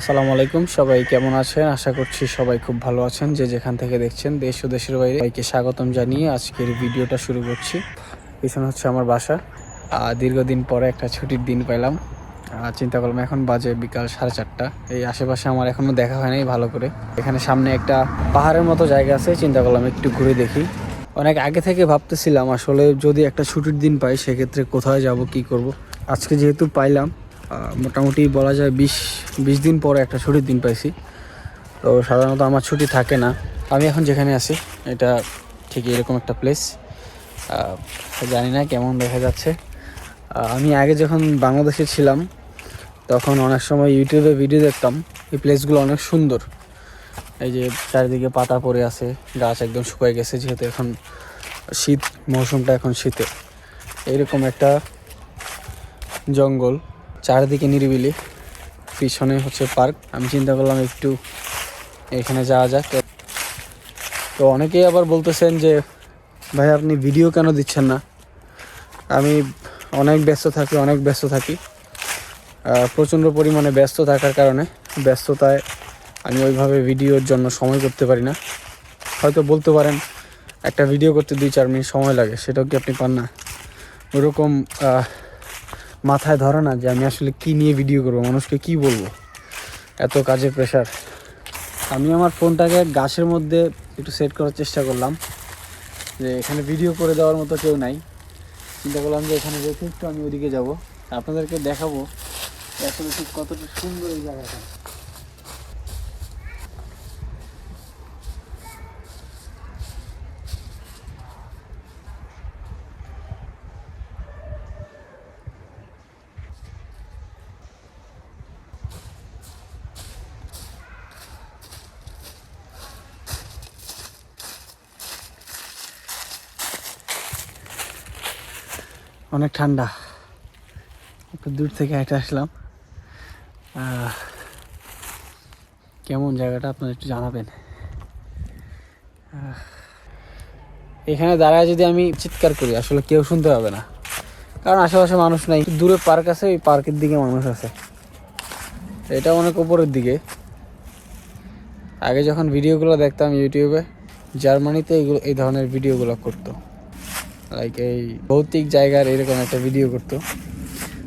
আসসালামু আলাইকুম, সবাই কেমন আছেন? আশা করছি সবাই খুব ভালো আছেন। যে যেখান থেকে দেখছেন, দেশ ও দেশের বাইরে সবাইকে স্বাগতম জানিয়ে আজকের ভিডিওটা শুরু করছি। পিছনে হচ্ছে আমার বাসা। দীর্ঘদিন পরে একটা ছুটির দিন পেলাম চিন্তা করলাম এখন বাজে বিকাল সাড়ে চারটা। এই আশেপাশে আমার এখনও দেখা হয় নাই ভালো করে। এখানে সামনে একটা পাহাড়ের মতো জায়গা আছে, চিন্তা করলাম একটু ঘুরে দেখি। অনেক আগে থেকে ভাবতেছিলাম আসলে যদি একটা ছুটির দিন পাই, সেক্ষেত্রে কোথায় যাব, কি করব? আজকে যেহেতু পাইলাম মোটামুটি বলা যায় বিশ বিশ দিন পরে একটা ছুটির দিন পাইছি। তো সাধারণত আমার ছুটি থাকে না। আমি এখন যেখানে আছি, এটা ঠিক এরকম একটা প্লেস জানি না কেমন দেখা যাচ্ছে। আমি আগে যখন বাংলাদেশে ছিলাম, তখন অনেক সময় ইউটিউবে ভিডিও দেখতাম। এই প্লেসগুলো অনেক সুন্দর। এই যে চারিদিকে পাতা পড়ে আছে, গাছ একদম শুকিয়ে গেছে যেহেতু এখন শীত, মৌসুমটা এখন শীতে। এইরকম একটা জঙ্গল। চারিদিকে নিরিবিলি। পিছনে হচ্ছে পার্ক। আমি চিন্তা করলাম একটু এখানে যাওয়া যাক। তো অনেকেই আবার বলতেছেন যে, ভাই, আপনি ভিডিও কেন দিচ্ছেন না? আমি অনেক ব্যস্ত থাকি, অনেক ব্যস্ত থাকি। প্রচণ্ড পরিমাণে ব্যস্ত থাকার কারণে ব্যস্ততায় আমি ওইভাবে ভিডিওর জন্য সময় করতে পারি না। হয়তো বলতে পারেন, একটা ভিডিও করতে দুই, চার মিনিট সময় লাগে, সেটাও কি আপনি পান না? ওরকম মাথায় ধরে না যে আমি আসলে কি নিয়ে ভিডিও করব, মানুষকে কি বলব? এত কাজের প্রেশার আমি আমার ফোনটাকে গাছের মধ্যে একটু সেট করার চেষ্টা করলাম। যে এখানে ভিডিও করে দেওয়ার মতো কেউ নাই। চিন্তা করলাম যে এখানে রেখে একটু আমি ওদিকে যাব। আপনাদেরকে দেখাবো আসলে ঠিক কতটা সুন্দর এই জায়গাটা। অনেক ঠান্ডা। একটু দূর থেকে হেঁটে আসলাম। কেমন জায়গাটা আপনারা একটু জানাবেন? এখানে দাঁড়ায় যদি আমি চিৎকার করি, আসলে কেউ শুনতে পাবে না। কারণ আশেপাশে মানুষ নাই। দূরে পার্ক আছে, ওই পার্কের দিকে মানুষ আছে। এটা অনেক উপরের দিকে। আগে যখন ভিডিওগুলো দেখতাম ইউটিউবে, জার্মানিতে এইগুলো এই ধরনের ভিডিওগুলো করতো। লাইক এই ভৌতিক জায়গার এরকম একটা ভিডিও করতো।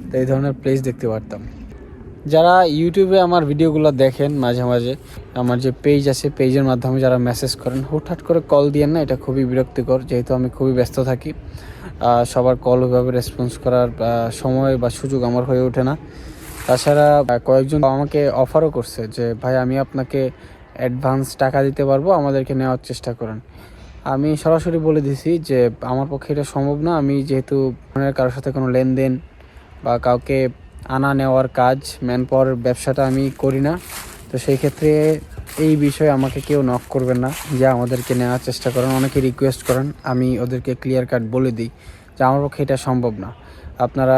তো এই ধরনের প্লেস দেখতে পারতাম। যারা ইউটিউবে আমার ভিডিওগুলো দেখেন মাঝে মাঝে, আমার যে পেজ আছে পেজের মাধ্যমে যারা মেসেজ করেন, হুটহাট করে কল দিয়েন না, এটা খুবই বিরক্তিকর, যেহেতু আমি খুবই ব্যস্ত থাকি। সবার কল ওইভাবে রেসপন্স করার সময় বা সুযোগ আমার হয়ে ওঠে না। তাছাড়া কয়েকজন আমাকে অফারও করছে যে, ভাই, আমি আপনাকে অ্যাডভান্স টাকা দিতে পারব, আমাদেরকে নেওয়ার চেষ্টা করেন। আমি সরাসরি বলে দিছি যে আমার পক্ষে এটা সম্ভব না। আমি যেহেতু কারোর সাথে কোনো লেনদেন বা কাউকে আনা নেওয়ার কাজ ম্যান পাওয়ার ব্যবসাটা আমি করি না। তো সেই ক্ষেত্রে এই বিষয়ে আমাকে কেউ নক করবেন না। যে আমাদেরকে নেওয়ার চেষ্টা করেন, অনেকে রিকোয়েস্ট করেন, আমি ওদেরকে ক্লিয়ার কাট বলে দিই যে আমার পক্ষে এটা সম্ভব না। আপনারা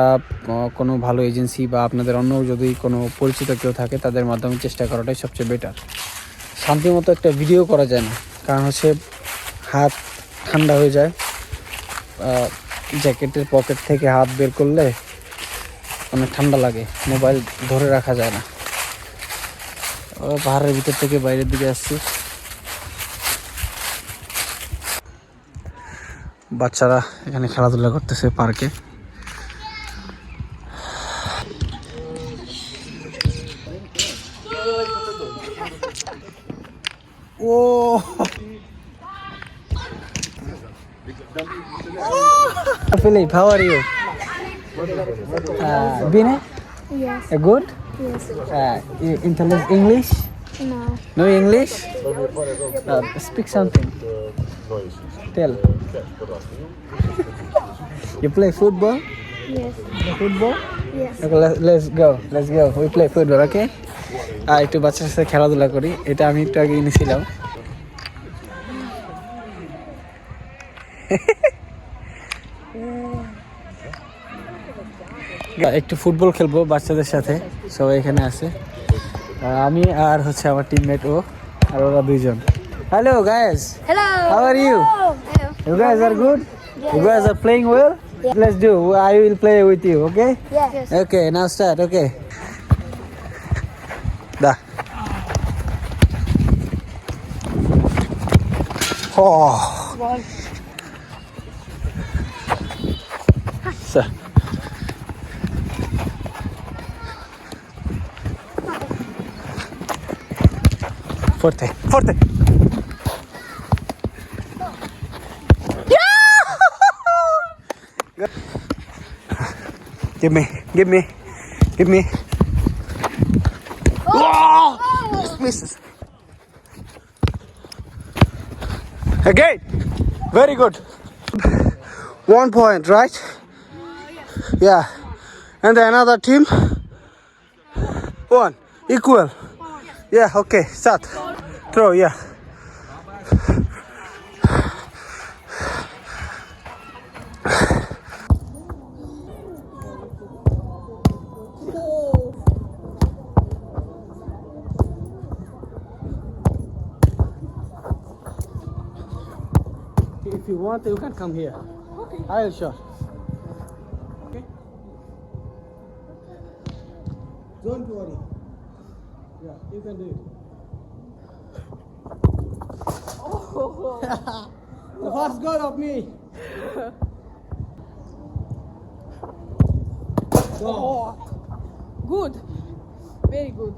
কোনো ভালো এজেন্সি বা আপনাদের অন্য যদি কোনো পরিচিত কেউ থাকে, তাদের মাধ্যমে চেষ্টা করাটাই সবচেয়ে বেটার শান্তিমতো একটা ভিডিও করা যায় না। কারণ হচ্ছে হাত ঠান্ডা হয়ে যায় জ্যাকেটের পকেট থেকে হাত বের করলে অনেক ঠান্ডা লাগে, মোবাইল ধরে রাখা যায় না। পাহাড়ের ভিতর থেকে বাইরের দিকে আসছি। বাচ্চারা এখানে খেলাধুলা করতেছে পার্কে। ও Philip, how are you? Uh, Bine? Yes, Uh, good? yes. Uh, you intelligent English? No. No English? Uh, speak something. Tell. you play football? Yes. Football? Yes. Okay, let's, let's go. Let's go. We play football, okay? আর একটু বাচ্চার সাথে খেলাধুলা করি এটা আমি একটু আগে এনেছিলাম একটু ফুটবল খেলব বাচ্চাদের সাথে সবাই এখানে আছে। আমি আর হচ্ছে আমার টিমমেট ও আর ওরা দুইজন। Hello guys hello how are you you guys are good you guys are playing well let's do I will play with you okay okay now start okay the Da. Oh. So. Forte! Give me, give me, give me. Oh! Just misses. Again. Very good. One point, right? Yeah. And the another team. One. Equal. Yeah, okay. Start. Throw, yeah. If you want, you can come here. Okay. I'll show. Don't worry. Yeah, you can do it. the first goal of me. Go. Good. Very good.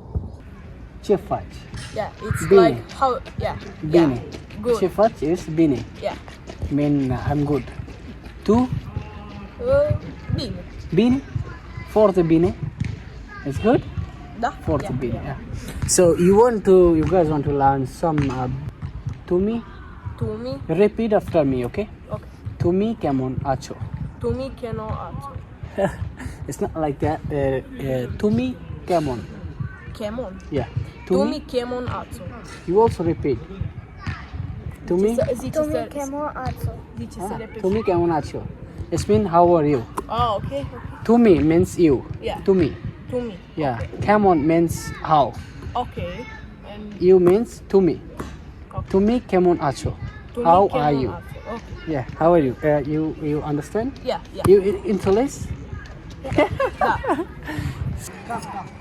Chefat. Yeah, it's Bini. like how yeah. Bini. Yeah. Good. Chefat is Bini. Yeah. Mean uh, I'm good. Two. Uh, bene. Bini. Fourth Bini. It's good. Da? Fourth yeah. Bini. Yeah. So you want to, you guys want to learn some uh, to তুমি Repeat after me, okay? okay. তুমি কেমন আছো? তুমি কেন আছো? It's not like that. Uh, uh, তুমি কেমন? কেমন? Yeah. তুমি কেমন আছো? You also repeat. তুমি তুমি কেমন আছো? Dice se repete. তুমি কেমন আছো? It means how are you? Oh, okay. okay. তুমি means you. Yeah. তুমি. to me. Yeah. Camon means how. Okay. And You means to me. Okay. To me, camon acho. to me, How are you? Okay. Yeah. How are you? Uh, you you understand? Yeah, yeah. You in- interlace? Yeah.